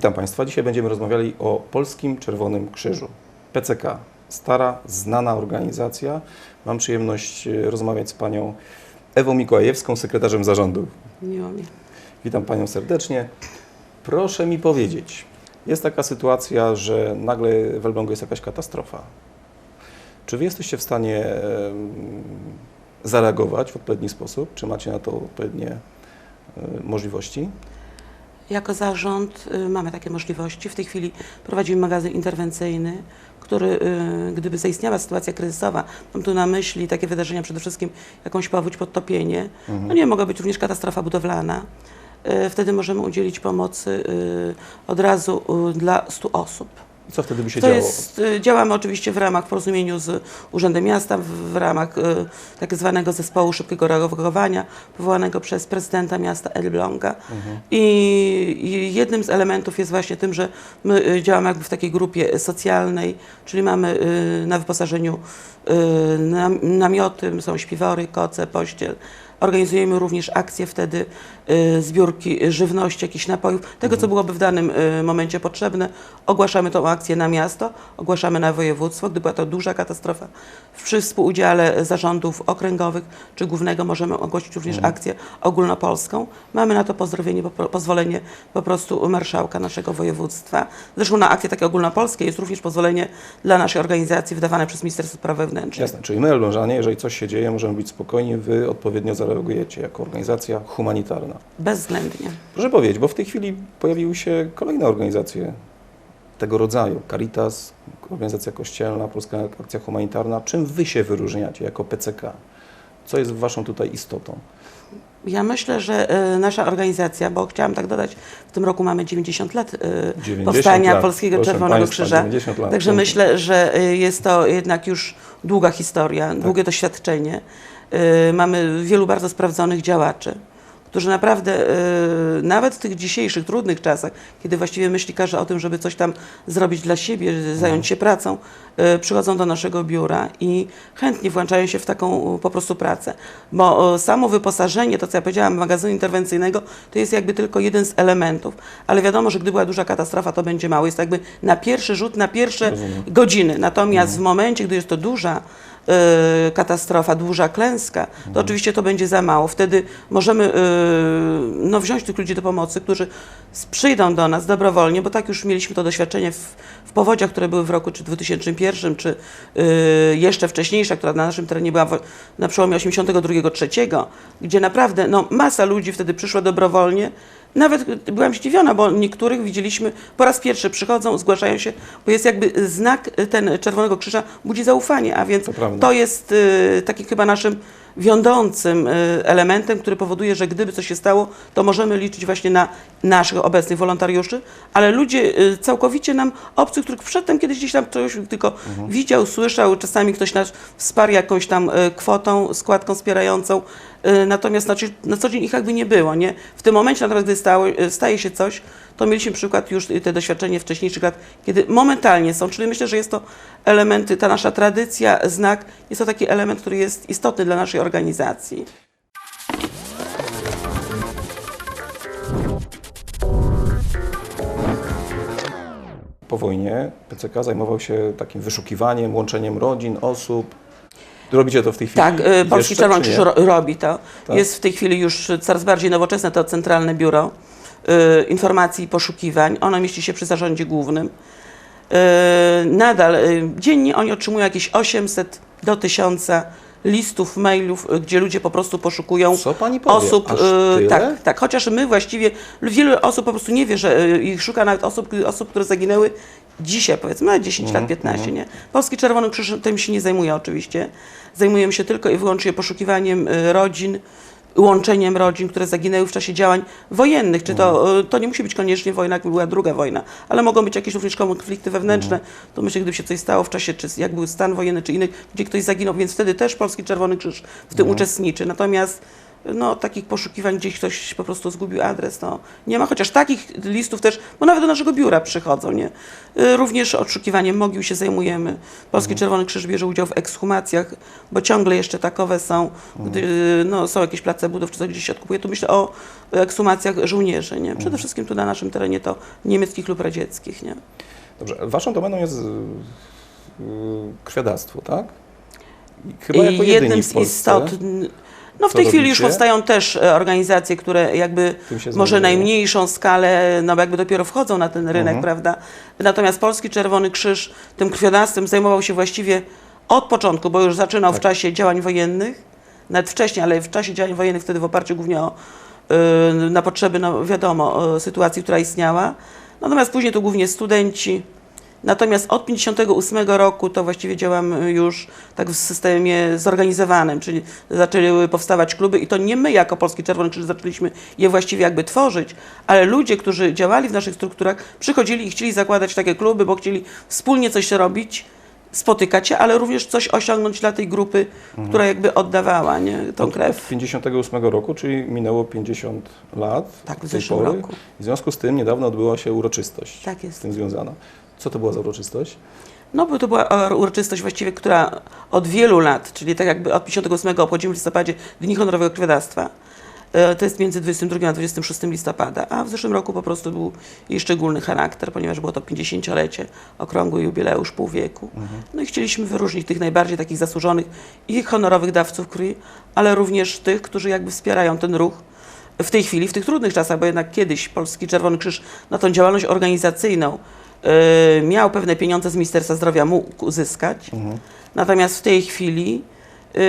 Witam Państwa. Dzisiaj będziemy rozmawiali o Polskim Czerwonym Krzyżu. PCK, stara, znana organizacja. Mam przyjemność e, rozmawiać z Panią Ewą Mikołajewską, sekretarzem zarządu. Miło mi. Witam Panią serdecznie. Proszę mi powiedzieć, jest taka sytuacja, że nagle w Elblągu jest jakaś katastrofa. Czy Wy jesteście w stanie zareagować w odpowiedni sposób? Czy macie na to odpowiednie e, możliwości? Jako zarząd y, mamy takie możliwości. W tej chwili prowadzimy magazyn interwencyjny, który, y, gdyby zaistniała sytuacja kryzysowa, mam tu na myśli takie wydarzenia, przede wszystkim jakąś powódź, podtopienie, no nie mogła być również katastrofa budowlana. Y, Wtedy możemy udzielić pomocy od razu dla 100 osób. I co wtedy by się To działo? jest, y, działamy oczywiście w ramach porozumieniu z Urzędem Miasta, w, ramach y, tak zwanego zespołu szybkiego reagowania powołanego przez prezydenta miasta Elbląga. I, I jednym z elementów jest właśnie tym, że my y, działamy jakby w takiej grupie socjalnej, czyli mamy na wyposażeniu nam, namioty, są śpiwory, koce, pościel. Organizujemy również akcje wtedy y, zbiórki żywności, jakichś napojów, tego co byłoby w danym y, momencie potrzebne. Ogłaszamy tą akcję na miasto, ogłaszamy na województwo. Gdy była to duża katastrofa, przy współudziale zarządów okręgowych czy głównego możemy ogłosić również akcję ogólnopolską. Mamy na to pozdrowienie, po, pozwolenie po prostu marszałka naszego województwa. Zresztą na akcje takie ogólnopolskie jest również pozwolenie dla naszej organizacji wydawane przez Ministerstwo Spraw Wewnętrznych. Jasne, czyli my, Elblążanie, jeżeli coś się dzieje, możemy być spokojni, Wy odpowiednio zareagujecie jako organizacja humanitarna. Bezwzględnie. Proszę powiedzieć, bo w tej chwili pojawiły się kolejne organizacje tego rodzaju. Caritas, organizacja kościelna, Polska Akcja Humanitarna. Czym Wy się wyróżniacie jako PCK? Co jest Waszą tutaj istotą? Ja myślę, że e, nasza organizacja, bo chciałam tak dodać, w tym roku mamy 90 lat e, 90 powstania lat, Polskiego Czerwonego państwa, Krzyża. 90 lat. Także myślę, że e, jest to jednak już długa historia, długie doświadczenie. E, Mamy wielu bardzo sprawdzonych działaczy, którzy naprawdę, e, nawet w tych dzisiejszych trudnych czasach, kiedy właściwie myśli każdy o tym, żeby coś tam zrobić dla siebie, zająć się pracą, e, przychodzą do naszego biura i chętnie włączają się w taką po prostu pracę. Bo samo wyposażenie, to co ja powiedziałam, magazynu interwencyjnego, to jest jakby tylko jeden z elementów. Ale wiadomo, że gdy była duża katastrofa, to będzie mało. Jest jakby na pierwszy rzut, na pierwsze godziny. Natomiast w momencie, gdy jest to duża katastrofa, duża klęska, to oczywiście to będzie za mało. Wtedy możemy e, no, wziąć tych ludzi do pomocy, którzy przyjdą do nas dobrowolnie, bo tak już mieliśmy to doświadczenie w, w powodziach, które były w roku czy 2001, czy e, jeszcze wcześniejsza, która na naszym terenie była na przełomie 82-3, gdzie naprawdę no, masa ludzi wtedy przyszła dobrowolnie. Nawet byłam zdziwiona, bo niektórych widzieliśmy po raz pierwszy przychodzą, zgłaszają się, bo jest jakby znak ten Czerwonego Krzyża budzi zaufanie, a więc To to jest y, taki chyba naszym wiodącym y, elementem, który powoduje, że gdyby coś się stało, to możemy liczyć właśnie na naszych obecnych wolontariuszy, ale ludzie y, całkowicie nam obcych, których przedtem kiedyś gdzieś tam ktoś tylko widział, słyszał, czasami ktoś nas wsparł jakąś tam y, kwotą, składką wspierającą, y, natomiast na, cie- na co dzień ich jakby nie było, nie? W tym momencie natomiast, gdy stało, y, staje się coś, to mieliśmy przykład już y, te doświadczenie wcześniejszych lat, kiedy momentalnie są, czyli myślę, że jest to elementy, ta nasza tradycja, znak, jest to taki element, który jest istotny dla naszej organizacji. Po wojnie PCK zajmował się takim wyszukiwaniem, łączeniem rodzin, osób. Robicie to w tej chwili? Tak, y, Polski jeszcze, Czerwony? Krzyż ro- robi to. Tak. Jest w tej chwili już coraz bardziej nowoczesne to Centralne Biuro y, Informacji i Poszukiwań. Ono mieści się przy zarządzie głównym. Y, nadal y, dziennie oni otrzymują jakieś 800 do 1000 listów, mailów, y, gdzie ludzie po prostu poszukują Co pani powie? osób. Y, tak, tak, chociaż my właściwie, wielu osób po prostu nie wie, że y, ich szuka nawet osób, osób które zaginęły dzisiaj, powiedzmy, na 10 Mhm, lat, 15, nie? Polski Czerwony Krzyż tym się nie zajmuje oczywiście. Zajmujemy się tylko i wyłącznie poszukiwaniem rodzin, łączeniem rodzin, które zaginęły w czasie działań wojennych. Czy to, Mhm. y, to nie musi być koniecznie wojna, jakby była druga wojna, ale mogą być jakieś również konflikty wewnętrzne. Mhm. To myślę, gdyby się coś stało w czasie, czy jak był stan wojenny, czy inny, gdzie ktoś zaginął, więc wtedy też Polski Czerwony Krzyż w tym uczestniczy. Natomiast no, takich poszukiwań, gdzieś ktoś po prostu zgubił adres, no, nie ma, chociaż takich listów też, bo nawet do naszego biura przychodzą, nie? Y, Również odszukiwaniem mogił się zajmujemy. Polski Czerwony Krzyż bierze udział w ekshumacjach, bo ciągle jeszcze takowe są, gdy no, są jakieś place coś gdzieś się odkupuje, tu myślę o ekshumacjach żołnierzy, nie? Przede wszystkim tu na naszym terenie to niemieckich lub radzieckich, nie? Dobrze, waszą domeną jest y, y, krwiodawstwo, tak? Chyba jako jednym z istot. No w tej chwili już robicie? powstają też e, organizacje, które jakby może najmniejszą skalę, no bo jakby dopiero wchodzą na ten rynek, Mhm. prawda? Natomiast Polski Czerwony Krzyż tym krwiodawstwem zajmował się właściwie od początku, bo już zaczynał w Tak. czasie działań wojennych, nawet wcześniej, ale w czasie działań wojennych wtedy w oparciu głównie o, y, na potrzeby, no wiadomo, sytuacji, która istniała. Natomiast później to głównie studenci. Natomiast od 58 roku to właściwie działam już tak w systemie zorganizowanym, czyli zaczęły powstawać kluby i to nie my jako Polski Czerwony Krzyż zaczęliśmy je właściwie jakby tworzyć, ale ludzie, którzy działali w naszych strukturach, przychodzili i chcieli zakładać takie kluby, bo chcieli wspólnie coś robić, spotykać się, ale również coś osiągnąć dla tej grupy, która jakby oddawała nie, tą Od, krew. od 58 roku, czyli minęło 50 lat. Tak, w zeszłym pory. roku. W związku z tym niedawno odbyła się uroczystość Tak z jest. tym związana. Co to była za uroczystość? No bo to była uroczystość właściwie, która od wielu lat, czyli tak jakby od 58 obchodzimy w listopadzie Dni Honorowego Krwiodawstwa. E, To jest między 22 a 26 listopada, a w zeszłym roku po prostu był jej szczególny charakter, ponieważ było to 50-lecie, okrągły jubileusz, pół wieku. No i chcieliśmy wyróżnić tych najbardziej takich zasłużonych i honorowych dawców krwi, ale również tych, którzy jakby wspierają ten ruch w tej chwili, w tych trudnych czasach, bo jednak kiedyś Polski Czerwony Krzyż na tą działalność organizacyjną e, miał pewne pieniądze z Ministerstwa Zdrowia, mógł uzyskać. Natomiast w tej chwili e,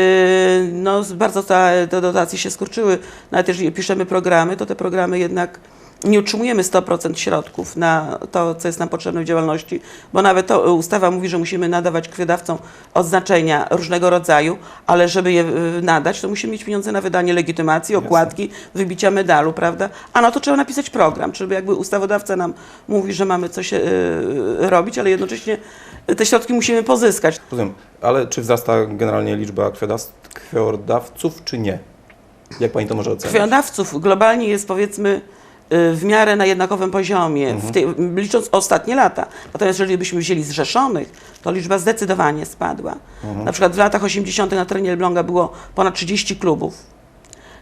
no, bardzo ta, te dotacje się skurczyły. Nawet jeżeli piszemy programy, to te programy jednak nie utrzymujemy 100% środków na to, co jest nam potrzebne w działalności, bo nawet to e, ustawa mówi, że musimy nadawać krwiodawcom odznaczenia różnego rodzaju, ale żeby je e, nadać, to musimy mieć pieniądze na wydanie legitymacji, okładki, wybicia medalu, prawda? A na to trzeba napisać program, czyli jakby ustawodawca nam mówi, że mamy coś e, robić, ale jednocześnie te środki musimy pozyskać. Rozumiem. Ale czy wzrasta generalnie liczba krwiodaw- krwiodawców, czy nie? Jak pani to może ocenić? Krwiodawców globalnie jest powiedzmy y, w miarę na jednakowym poziomie, w tej, licząc ostatnie lata. Natomiast jeżeli byśmy wzięli zrzeszonych, to liczba zdecydowanie spadła. Na przykład w latach 80. na terenie Elbląga było ponad 30 klubów.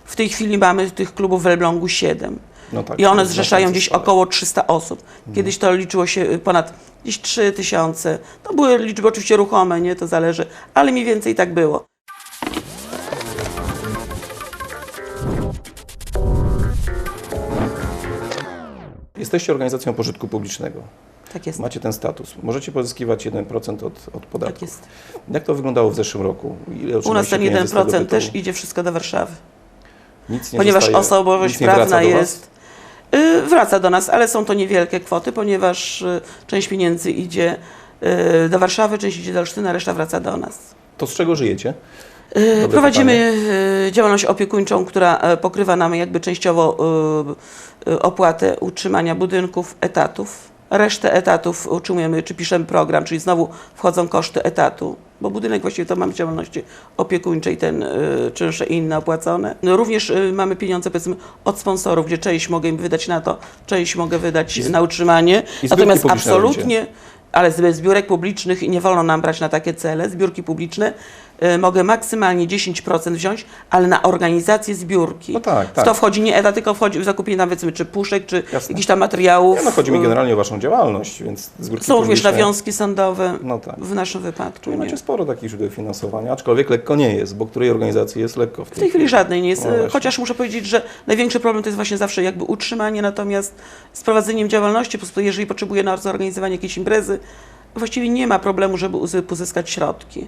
W tej chwili mamy tych klubów w Elblągu 7. No tak, I one zrzeszają gdzieś około 300 osób. Kiedyś to liczyło się y, ponad gdzieś 3 tysiące. To były liczby oczywiście ruchome, nie? To zależy, ale mniej więcej tak było. Jesteście organizacją pożytku publicznego. Tak jest. Macie ten status. Możecie pozyskiwać 1% od, od podatku. Tak jest. Jak to wyglądało w zeszłym roku? U nas ten pieniędzy z tego 1% tytułu? też idzie wszystko do Warszawy. Nic nie ponieważ zostaje, osobowość nic nie prawna jest. y, Wraca do nas, ale są to niewielkie kwoty, ponieważ y, część pieniędzy idzie y, do Warszawy, część idzie do Olsztyna, reszta wraca do nas. To z czego żyjecie? Y, Dobre Prowadzimy y, działalność opiekuńczą, która e, pokrywa nam jakby częściowo y, y, opłatę utrzymania budynków, etatów. Resztę etatów utrzymujemy, czy piszemy program, czyli znowu wchodzą koszty etatu, bo budynek właściwie to mamy w działalności opiekuńczej, ten y, czynsze i inne opłacone. No, również mamy pieniądze powiedzmy od sponsorów, gdzie część mogę im wydać na to, część mogę wydać na utrzymanie. Natomiast absolutnie ale z zbiórek publicznych nie wolno nam brać na takie cele. Zbiórki publiczne mogę maksymalnie 10% wziąć, ale na organizację zbiórki. No tak, W tak. to wchodzi nie etat, tylko wchodzi w zakupienie powiedzmy czy puszek, czy Jasne. jakichś tam materiałów. Nie, no chodzi mi Y, generalnie o waszą działalność, więc zbiórki Są również nawiązki sądowe No tak. w naszym wypadku. Czyli Nie. macie sporo takich źródeł finansowania, aczkolwiek lekko nie jest, bo której organizacji jest lekko w W tej chwili żadnej nie jest, No y, chociaż muszę powiedzieć, że największy problem to jest właśnie zawsze jakby utrzymanie, natomiast z prowadzeniem działalności, po prostu jeżeli potrzebuję na zorganizowanie jakiejś imprezy, właściwie nie ma problemu, żeby uzy- pozyskać środki.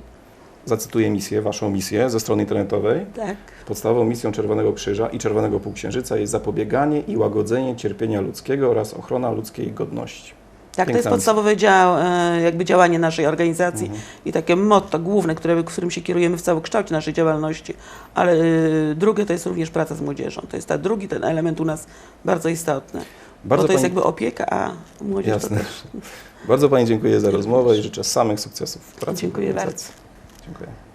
Zacytuję misję, waszą misję ze strony internetowej. Tak. Podstawową misją Czerwonego Krzyża i Czerwonego Półksiężyca jest zapobieganie i łagodzenie cierpienia ludzkiego oraz ochrona ludzkiej godności. Tak, to Piękna jest misja. podstawowe dział, e, jakby działanie naszej organizacji Mhm. i takie motto główne, które, którym się kierujemy w całokształcie naszej działalności, ale e, drugie to jest również praca z młodzieżą. To jest ta drugi ten element u nas bardzo istotny. Bardzo bo to jest pani- jakby opieka, a młodzież Jasne. to. Bardzo Pani dziękuję za rozmowę i życzę samych sukcesów w pracy. Dziękuję organizacji. Dziękuję.